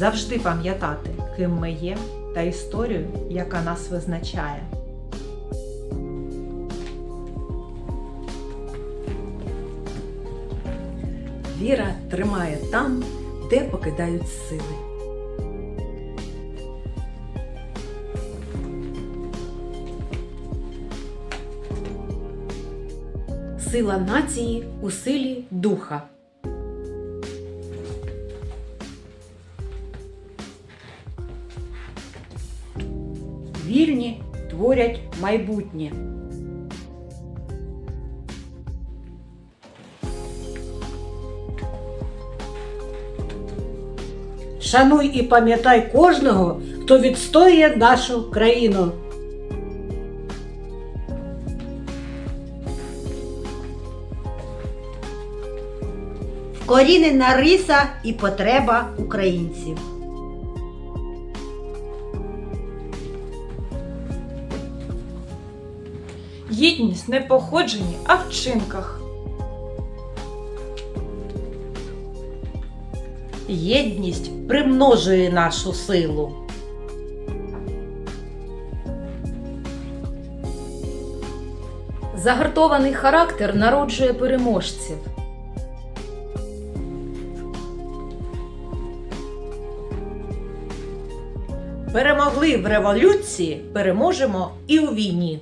завжди пам'ятати, ким ми є, та історію, яка нас визначає. Віра тримає там, де покидають сили. Сила нації у силі духа. Вільні творять майбутнє. Шануй і пам'ятай кожного, хто відстоює нашу країну. Вкорінена риса і потреба українців. Єдність не походженні, а вчинках. Єдність примножує нашу силу. Загартований характер народжує переможців. Перемогли в революції, переможемо і у війні.